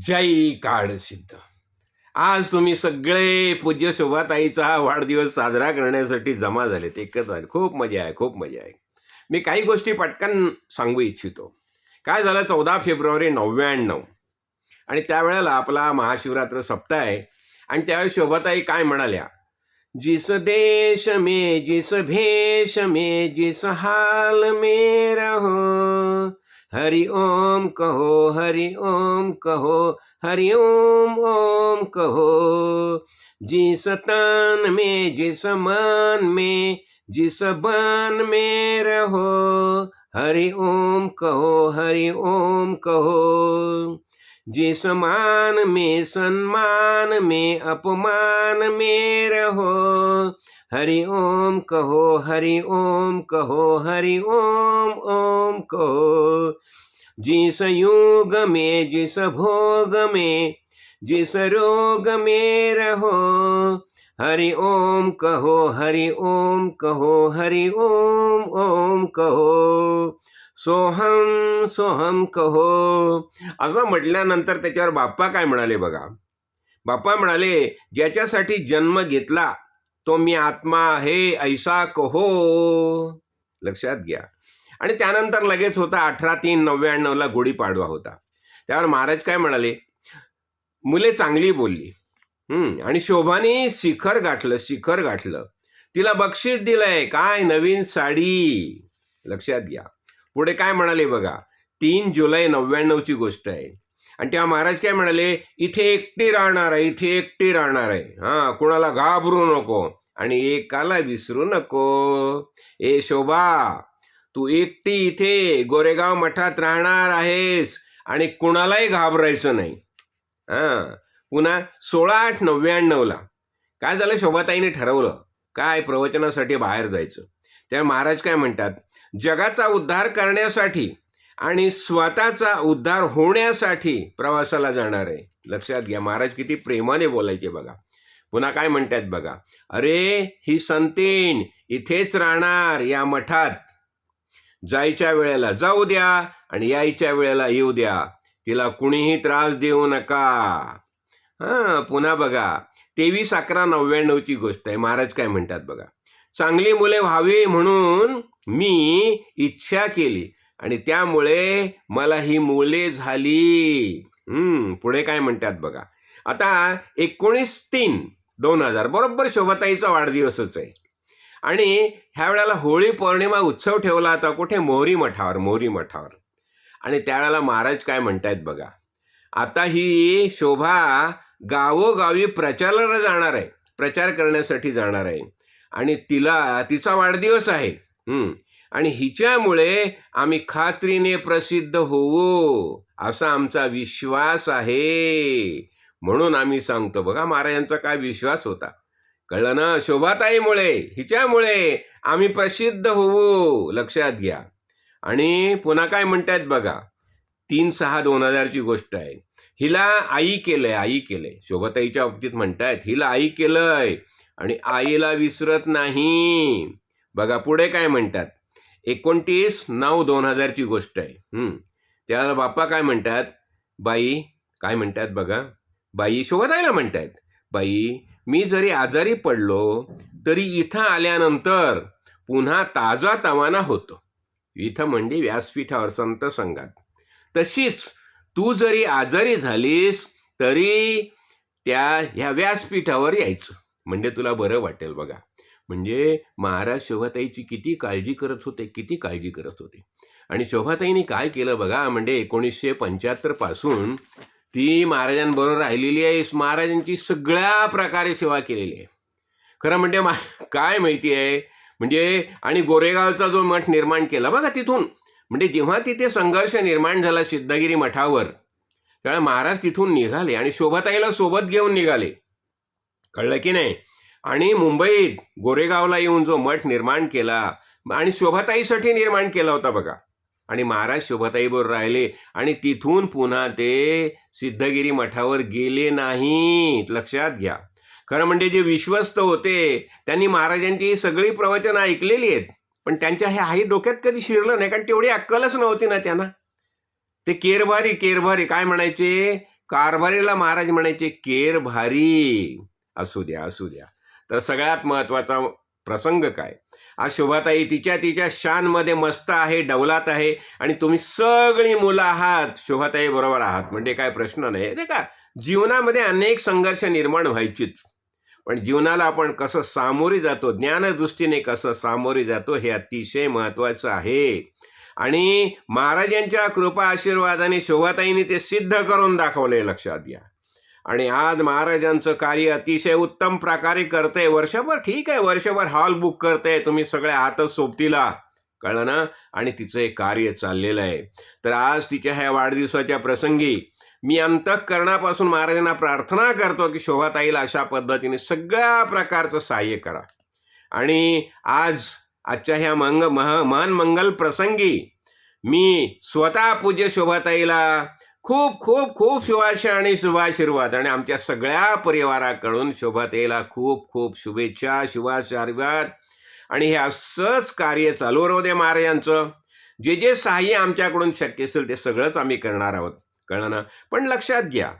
जय काळ सिद्ध. आज तुम्ही सगळे पूज्य शोभाताईचा वाढदिवस साजरा करण्यासाठी जमा झालेत. एकच आहे खूप मजा आहे खूप मजा आहे. मी काही गोष्टी पटकन सांगू इच्छितो. काय झालं? चौदा फेब्रुवारी नव्याण्णव. आणि त्यावेळेला आपला महाशिवरात्र सप्ताह आहे. आणि त्यावेळेस शोभाताई काय म्हणाल्या? जिस देश मे जिस भेष मे जिस हाल मे रहो हरि ओम कहो हरि ओम कहो हरि ओम ओम कहो। जिस तन में जिस मन में जिस बन में रहो हरि ओम कहो हरि ओम कहो। जिस मान में सम्मान में अपमान में रहो हरि ओम कहो हरि ओम कहो हरि ओम ओम कहो। जिस युग में जिस भोग में जिस रोग में रहो हरि ओम कहो हरि ओम कहो हरि ओम ओम कहो। सोहम सोहम कहो। असं म्हटल्यानंतर त्याच्यावर बाप्पा काय म्हणाले बघा? बाप्पा म्हणाले ज्याच्यासाठी जन्म घेतला तो मी आत्मा आहे ऐसा कहो. लक्षात घ्या. आणि त्यानंतर लगेच होता अठरा तीन नव्याण्णवला गुढीपाडवा होता. त्यावर महाराज काय म्हणाले? मुले चांगली बोलली. आणि शोभाने शिखर गाठलं शिखर गाठलं. तिला बक्षीस दिलंय काय नवीन साडी? लक्षात घ्या. पुढे काय म्हणाले बघा? तीन जुलै नव्याण्णवची गोष्ट आहे. आणि तेव्हा महाराज काय म्हणाले इथे एकटी राहणार आहे इथे एकटी राहणार आहे. हां कुणाला घाबरू नको आणि एकाला विसरू नको. ए शोभा तू एकटी इथे गोरेगाव मठात राहणार आहेस आणि कुणालाही घाबरायचं नाही. हां पुन्हा सोळा आठ नव्याण्णवला. काय झालं? शोभाताईने ठरवलं काय प्रवचनासाठी बाहेर जायचं? त्या महाराज काय म्हणतात जगाचा उद्धार करण्यासाठी आणि स्वतःचा उद्धार होण्यासाठी प्रवासाला जाणार आहे. लक्षात घ्या महाराज किती प्रेमाने बोलायचे बघा. पुन्हा काय म्हणतात बघा? अरे ही संतीन इथेच राहणार या मठात. जायच्या वेळेला जाऊ द्या आणि यायच्या वेळेला येऊ द्या. तिला कुणीही त्रास देऊ नका. हां पुन्हा बघा. तेवीस अकरा नव्याण्णवची गोष्ट आहे. महाराज काय म्हणतात बघा? चांगली मुले व्हावी म्हणून मी इच्छा केली. आणि त्यामुळे मला ही मुले झाली. पुढे काय म्हणतात बघा. आता एकोणीस तीन दोन हजार बरोबर शोभाताईचा वाढदिवसच आहे. आणि ह्या वेळेला होळी पौर्णिमा उत्सव ठेवला होता कुठे? मोहरी मठावर मोहरी मठावर. आणि त्यावेळेला महाराज काय म्हणतायत बघा. आता ही शोभा गावोगावी प्रचाराला जाणार आहे. प्रचार करण्यासाठी जाणार आहे. आणि तिला तिचा वाढदिवस आहे. आणि हिच्यामुळे आम्ही खात्रीने प्रसिद्ध होऊ असा आमचा विश्वास आहे. म्हणून आम्ही सांगतो बघा महाराजांचा काय विश्वास होता. कळलं ना? शोभाताईमुळे हिच्यामुळे आम्ही प्रसिद्ध होऊ. लक्षात घ्या. आणि पुन्हा काय म्हणतात बघा? तीन सहा दोन हजारची गोष्ट आहे. हिला आई केलंय आई केलंय. शोभाताईच्या बाबतीत म्हणतायत हिला आई केलंय आणि आईला विसरत नाही. बघा पुढे काय म्हणतात? एकोणतीस नऊ दोन हजारची गोष्ट आहे. त्याला बाप्पा काय म्हणतात? बाई काय म्हणतात बघा? बाई शोभताईला म्हणतात बाई मी जरी आजारी पडलो तरी इथं आल्यानंतर पुन्हा ताजा तवाना होतो. इथं म्हणजे व्यासपीठावर संत संघात. तशीच तू जरी आजारी झालीस तरी त्या ह्या व्यासपीठावर यायचं. म्हणजे तुला बरं वाटेल बघा. म्हणजे महाराज शोभाताईची किती काळजी करत होते किती काळजी करत होते. आणि शोभाताईने काय केलं बघा म्हणजे एकोणीसशे पंच्याहत्तरपासून ती महाराजांबरोबर राहिलेली आहे महाराजांची सगळ्या प्रकारे सेवा केलेली आहे. खरं म्हणजे मा काय माहिती आहे? म्हणजे आणि गोरेगावचा जो मठ निर्माण केला बघा तिथून. म्हणजे जेव्हा तिथे संघर्ष निर्माण झाला सिद्धगिरी मठावर त्यावेळेला महाराज तिथून निघाले आणि शोभाताईला सोबत घेऊन निघाले. कळलं की नाही? आणि मुंबईत गोरेगावला येऊन जो मठ निर्माण केला आणि शोभाताईसाठी निर्माण केला होता बघा. आणि महाराज शोभाताईबरोबर राहिले आणि तिथून पुन्हा ते सिद्धगिरी मठावर गेले नाहीत. लक्षात घ्या. खरं म्हणजे जे विश्वस्त होते त्यांनी महाराजांची सगळी प्रवचनं ऐकलेली आहेत. पण त्यांच्या हे आई डोक्यात कधी शिरलं नाही कारण तेवढी अक्कलच नव्हती ना त्यांना. ते केरभारी केरभारी. काय म्हणायचे? कारभारीला महाराज म्हणायचे केर भारी असू द्या असू द्या. तर सगळ्यात महत्त्वाचा प्रसंग काय? आज शोभाताई तिच्या तिच्या शानमध्ये मस्त आहे डवलात आहे आणि तुम्ही सगळी मुलं आहात शोभाताई बरोबर आहात. म्हणजे काय प्रश्न नाही. ते का? जीवनामध्ये अनेक संघर्ष निर्माण व्हायचीच पण जीवनाला आपण कसं सामोरी जातो ज्ञानदृष्टीने कसं सामोरी जातो हे अतिशय महत्त्वाचं आहे. आणि महाराजांच्या कृपा आशीर्वादाने शोभाताईने ते सिद्ध करून दाखवले लक्षात घ्या. आणि आज महाराजांचं कार्य अतिशय उत्तम प्रकारे करते. वर्षभर ठीक आहे वर्षभर हॉल बुक करते तुम्ही सगळ्या हातच सोबतीला. कळलं ना? आणि तिचं एक कार्य चाललेलं आहे. तर आज तिच्या ह्या वाढदिवसाच्या प्रसंगी मी अंतःकरणापासून महाराजांना प्रार्थना करतो की शोभाताईला अशा पद्धतीने सगळ्या प्रकारचं सहाय्य करा. आणि आज आजच्या ह्या मंग मह महान मंगल प्रसंगी मी स्वतः पूज्य शोभाताईला खूप खूप खूप शुभाशय आणि शुभाशीर्वाद. आणि आमच्या सगळ्या परिवाराकडून शोभाताईला खूप खूप शुभेच्छा शुभाशीर्वाद. आणि हे असंच कार्य चालू राहू दे महाराजांचं. जे जे सहाय्य आमच्याकडून शक्य असेल ते सगळंच आम्ही करणार आहोत. कळलं ना? पण लक्षात घ्या.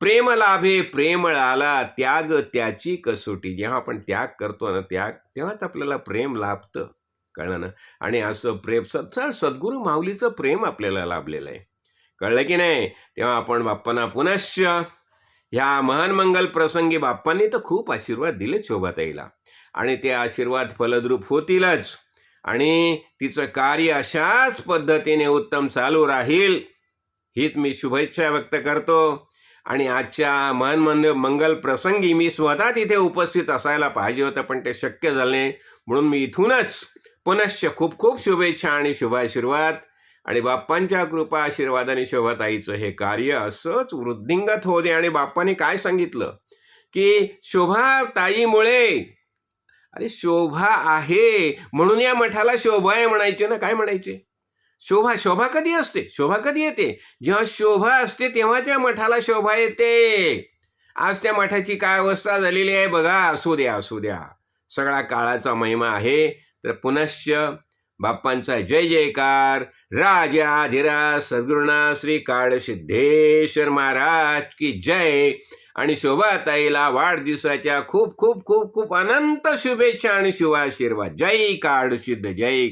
प्रेम लाभे प्रेम आला त्याग त्याची कसोटी. जेव्हा आपण त्याग करतो ना त्याग तेव्हाच आपल्याला प्रेम लाभतं. कळलं ना? आणि असं प्रेम सद सद्गुरू माऊलीचं प्रेम आपल्याला लाभलेलं आहे. कळलं की नाही? तेव्हा आपण बाप्पांना पुनश्च ह्या महान मंगल प्रसंगी बाप्पांनी तर खूप आशीर्वाद दिले शोभाताईला. आणि ते आशीर्वाद फलद्रूप होतीलच. आणि तिचं कार्य अशाच पद्धतीने उत्तम चालू राहील हीच मी शुभेच्छा व्यक्त करतो. आणि आजच्या महान मन मंगल प्रसंगी मी स्वतः तिथे उपस्थित असायला पाहिजे होतं पण ते शक्य झाले म्हणून मी इथूनच पुनश्च खूप खूप शुभेच्छा आणि शुभाशीर्वाद आणि बाप्पांच्या कृपा आशीर्वादाने शोभाताईचं हे कार्य असंच वृद्धिंगत होऊ दे. आणि बाप्पाने काय सांगितलं? की शोभाताईमुळे अरे शोभा आहे म्हणून या मठाला शोभा आहे म्हणायचे ना काय म्हणायचे? शोभा शोभा कधी असते? शोभा कधी येते? जेव्हा शोभा असते तेव्हा त्या मठाला शोभा येते. आज त्या मठाची काय अवस्था झालेली आहे बघा. असू द्या असू द्या. सगळा काळाचा महिमा आहे. तर पुनश्च बाप्पांचा जय जयकार. राजाधिरा सद्गुरुनाथ श्री काळसिद्धेश्वर महाराज की जय. आणि शोभाताईला वाढदिवसाच्या खूप खूप खूप खूप अनंत शुभेच्छा आणि शुभाशीर्वाद. जय काळ सिद्ध जय